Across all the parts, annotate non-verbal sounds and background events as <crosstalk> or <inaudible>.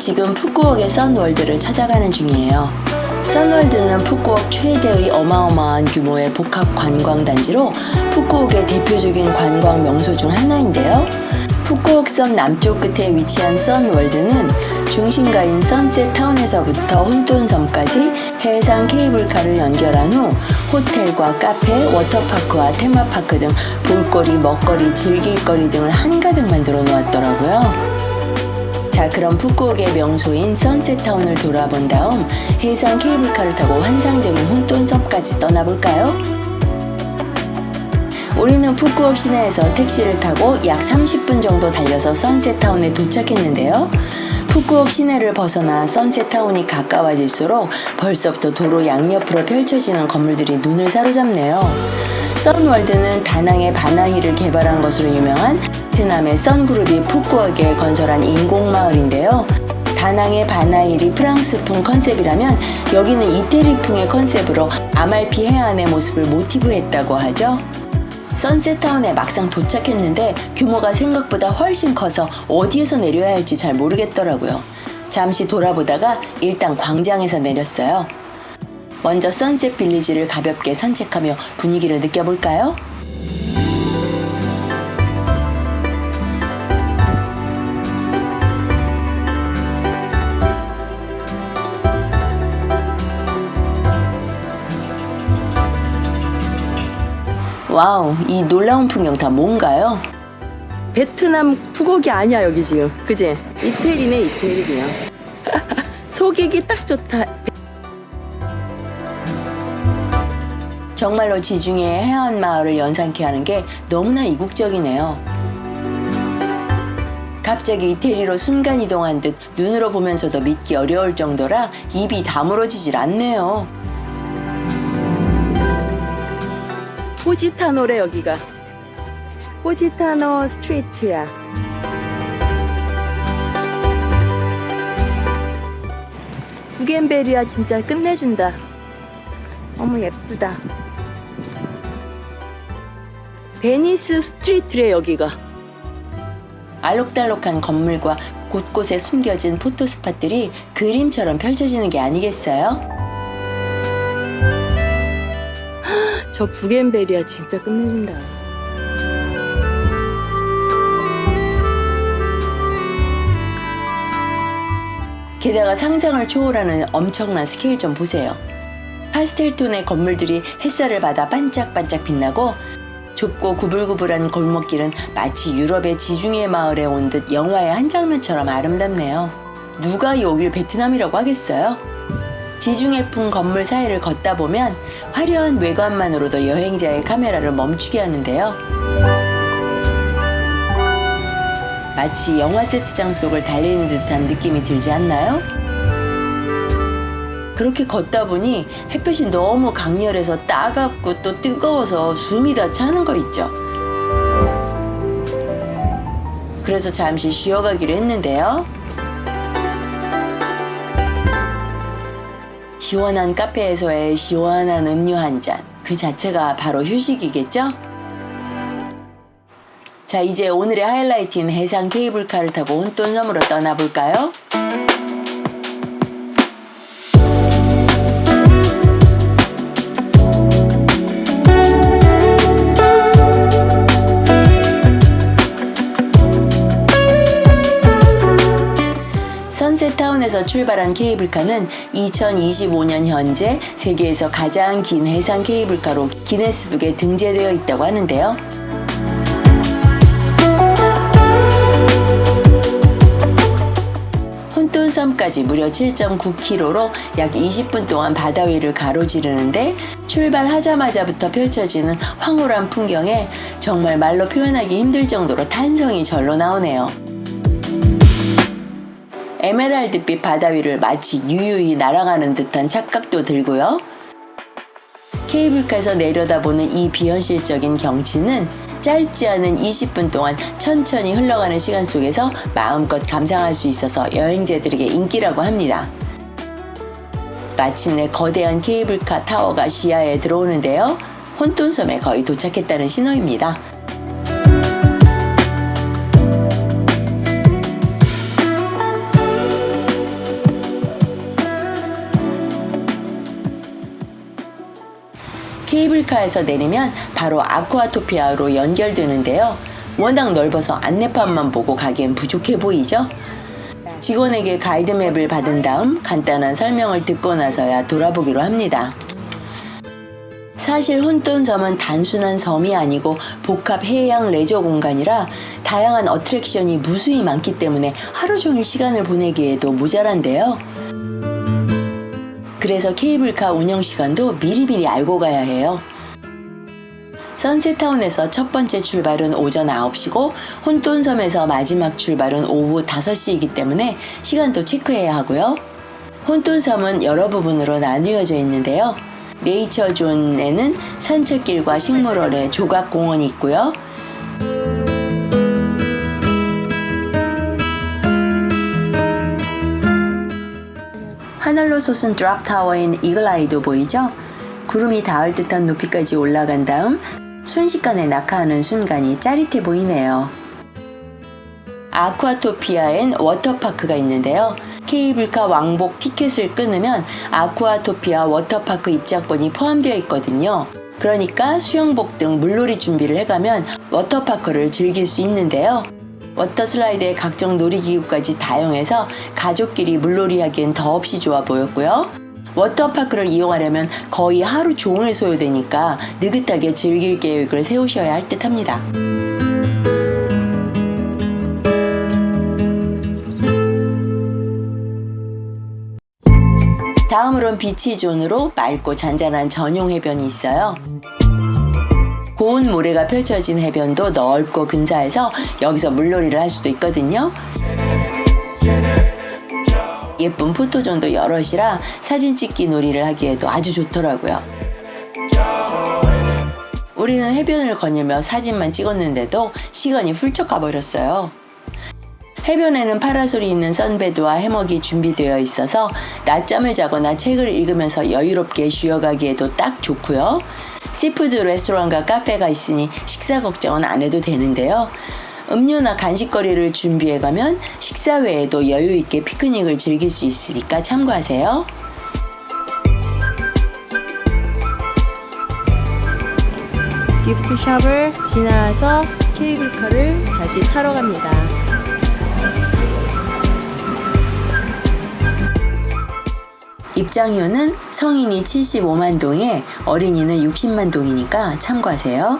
지금 푸꾸옥의 선월드를 찾아가는 중이에요. 선월드는 푸꾸옥 최대의 어마어마한 규모의 복합 관광 단지로 푸꾸옥의 대표적인 관광 명소 중 하나인데요. 푸꾸옥 섬 남쪽 끝에 위치한 선월드는 중심가인 선셋타운에서부터 혼돈섬까지 해상 케이블카를 연결한 후 호텔과 카페, 워터파크와 테마파크 등 볼거리, 먹거리, 즐길거리 등을 한가득 만들어 놓았더라고요. 자, 그럼 푸꾸옥의 명소인 선셋타운을 돌아본 다음 해상 케이블카를 타고 환상적인 혼돈섬까지 떠나볼까요? 우리는 푸꾸옥 시내에서 택시를 타고 약 30분 정도 달려서 선셋타운에 도착했는데요. 푸꾸옥 시내를 벗어나 선셋타운이 가까워질수록 벌써부터 도로 양옆으로 펼쳐지는 건물들이 눈을 사로잡네요. 선월드는 다낭의 바나히를 개발한 것으로 유명한 베트남의 선그룹이 푸꾸옥에 건설한 인공마을인데요. 다낭의 바나힐이 프랑스풍 컨셉이라면 여기는 이태리풍의 컨셉으로 아말피 해안의 모습을 모티브했다고 하죠. 선셋타운에 막상 도착했는데 규모가 생각보다 훨씬 커서 어디에서 내려야 할지 잘 모르겠더라고요. 잠시 돌아보다가 일단 광장에서 내렸어요. 먼저 선셋 빌리지를 가볍게 산책하며 분위기를 느껴볼까요? 와우, 이 놀라운 풍경 다 뭔가요? 베트남 푸곡이 아니야 여기 지금, 그지? 이태리네 이태리 그냥. <laughs> 속이기 딱 좋다. 정말로 지중해 해안 마을을 연상케 하는 게 너무나 이국적이네요. 갑자기 이태리로 순간 이동한 듯 눈으로 보면서도 믿기 어려울 정도라 입이 다물어지질 않네요. 포지타노래 여기가. 포지타노 스트리트야. 부겐베리아 진짜 끝내준다. 어머 예쁘다. 베니스 스트리트래 여기가. 알록달록한 건물과 곳곳에 숨겨진 포토스팟들이 그림처럼 펼쳐지는 게 아니겠어요? 저 부겐베리아 진짜 끝내준다. 게다가 상상을 초월하는 엄청난 스케일 좀 보세요. 파스텔톤의 건물들이 햇살을 받아 반짝반짝 빛나고 좁고 구불구불한 골목길은 마치 유럽의 지중해 마을에 온 듯 영화의 한 장면처럼 아름답네요. 누가 여길 베트남이라고 하겠어요? 지중해풍 건물 사이를 걷다 보면 화려한 외관만으로도 여행자의 카메라를 멈추게 하는데요. 마치 영화 세트장 속을 달리는 듯한 느낌이 들지 않나요? 그렇게 걷다 보니 햇볕이 너무 강렬해서 따갑고 또 뜨거워서 숨이 다 차는 거 있죠. 그래서 잠시 쉬어가기로 했는데요. 시원한 카페에서의 시원한 음료 한 잔. 그 자체가 바로 휴식이겠죠? 자, 이제 오늘의 하이라이트인 해상 케이블카를 타고 혼돈 섬으로 떠나볼까요? 선셋타운에서 출발한 케이블카는 2025년 현재 세계에서 가장 긴 해상 케이블카로 기네스북에 등재되어 있다고 하는데요. 혼돈섬까지 무려 7.9km로 약 20분 동안 바다 위를 가로지르는데 출발하자마자부터 펼쳐지는 황홀한 풍경에 정말 말로 표현하기 힘들 정도로 탄성이 절로 나오네요. 에메랄드빛 바다 위를 마치 유유히 날아가는 듯한 착각도 들고요. 케이블카에서 내려다보는 이 비현실적인 경치는 짧지 않은 20분 동안 천천히 흘러가는 시간 속에서 마음껏 감상할 수 있어서 여행자들에게 인기라고 합니다. 마침내 거대한 케이블카 타워가 시야에 들어오는데요. 혼돈섬에 거의 도착했다는 신호입니다. 케이블카에서 내리면 바로 아쿠아토피아로 연결되는데요. 워낙 넓어서 안내판만 보고 가기엔 부족해 보이죠? 직원에게 가이드맵을 받은 다음 간단한 설명을 듣고 나서야 돌아보기로 합니다. 사실 혼돈섬은 단순한 섬이 아니고 복합 해양 레저 공간이라 다양한 어트랙션이 무수히 많기 때문에 하루 종일 시간을 보내기에도 모자란데요. 그래서 케이블카 운영 시간도 미리미리 알고 가야 해요. 선셋타운에서 첫 번째 출발은 오전 9시고 혼돈섬에서 마지막 출발은 오후 5시이기 때문에 시간도 체크해야 하고요. 혼돈섬은 여러 부분으로 나뉘어져 있는데요. 네이처 존에는 산책길과 식물원의 조각 공원이 있고요. 하늘로 솟은 드랍 타워인 이글아이도 보이죠? 구름이 닿을 듯한 높이까지 올라간 다음 순식간에 낙하하는 순간이 짜릿해 보이네요. 아쿠아토피아엔 워터파크가 있는데요. 케이블카 왕복 티켓을 끊으면 아쿠아토피아 워터파크 입장권이 포함되어 있거든요. 그러니까 수영복 등 물놀이 준비를 해가면 워터파크를 즐길 수 있는데요. 워터슬라이드의 각종 놀이기구까지 다용해서 가족끼리 물놀이 하기엔 더없이 좋아 보였고요. 워터파크를 이용하려면 거의 하루 종일 소요되니까 느긋하게 즐길 계획을 세우셔야 할 듯 합니다. 다음으론 비치존으로 맑고 잔잔한 전용 해변이 있어요. 고운 모래가 펼쳐진 해변도 넓고 근사해서 여기서 물놀이를 할 수도 있거든요. 예쁜 포토존도 여럿이라 사진 찍기 놀이를 하기에도 아주 좋더라고요. 우리는 해변을 거닐며 사진만 찍었는데도 시간이 훌쩍 가버렸어요. 해변에는 파라솔이 있는 선베드와 해먹이 준비되어 있어서 낮잠을 자거나 책을 읽으면서 여유롭게 쉬어가기에도 딱 좋고요. 시푸드 레스토랑과 카페가 있으니 식사 걱정은 안 해도 되는데요. 음료나 간식거리를 준비해 가면 식사 외에도 여유 있게 피크닉을 즐길 수 있으니까 참고하세요. 기프트샵을 지나서 케이블카를 다시 타러 갑니다. 입장료는 성인이 75만 동에 어린이는 60만 동이니까 참고하세요.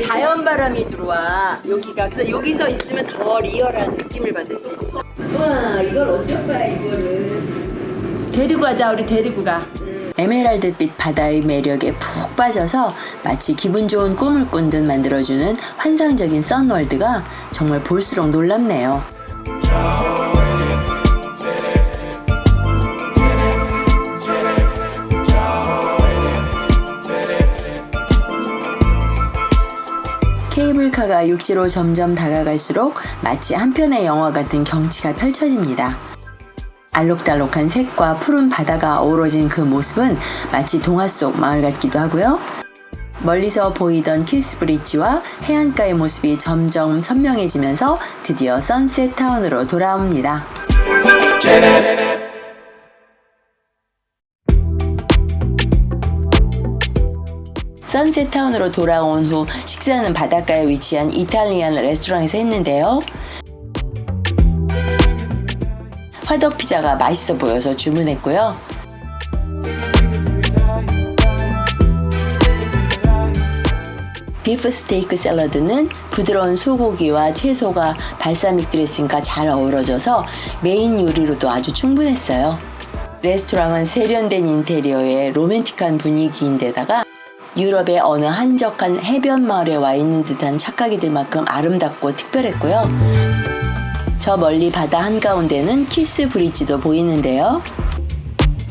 자연 바람이 들어와 여기가 그래서 여기서 있으면 더 리얼한 느낌을 받을 수 있어. 와 이걸 어쩔 거야 이거를. 데리고 가자 우리 데리고 가. 에메랄드빛 바다의 매력에 푹 빠져서 마치 기분 좋은 꿈을 꾼 듯 만들어주는 환상적인 선월드가 정말 볼수록 놀랍네요. 케이블카가 육지로 점점 다가갈수록 마치 한 편의 영화 같은 경치가 펼쳐집니다. 알록달록한 색과 푸른 바다가 어우러진 그 모습은 마치 동화 속 마을 같기도 하고요. 멀리서 보이던 키스 브릿지와 해안가의 모습이 점점 선명해지면서 드디어 선셋 타운으로 돌아옵니다. 선셋 타운으로 돌아온 후 식사는 바닷가에 위치한 이탈리안 레스토랑에서 했는데요. 화덕 피자가 맛있어 보여서 주문했고요. 비프 스테이크 샐러드는 부드러운 소고기와 채소가 발사믹 드레싱과 잘 어우러져서 메인 요리로도 아주 충분했어요. 레스토랑은 세련된 인테리어에 로맨틱한 분위기인데다가 유럽의 어느 한적한 해변 마을에 와 있는 듯한 착각이 들 만큼 아름답고 특별했고요. 저 멀리 바다 한가운데는 키스 브릿지도 보이는데요.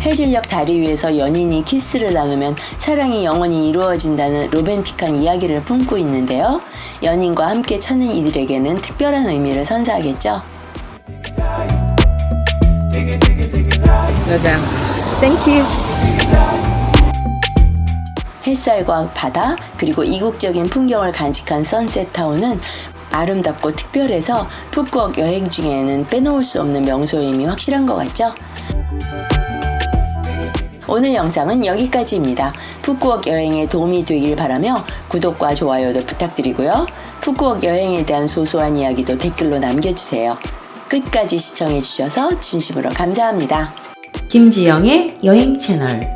해질녘 다리 위에서 연인이 키스를 나누면 사랑이 영원히 이루어진다는 로맨틱한 이야기를 품고 있는데요. 연인과 함께 찾는 이들에게는 특별한 의미를 선사하겠죠. 여자. 땡큐. 햇살과 바다 그리고 이국적인 풍경을 간직한 선셋타운은 아름답고 특별해서 푸꾸옥 여행 중에는 빼놓을 수 없는 명소임이 확실한 것 같죠? 오늘 영상은 여기까지입니다. 푸꾸옥 여행에 도움이 되길 바라며 구독과 좋아요도 부탁드리고요. 푸꾸옥 여행에 대한 소소한 이야기도 댓글로 남겨주세요. 끝까지 시청해주셔서 진심으로 감사합니다. 김지영의 여행 채널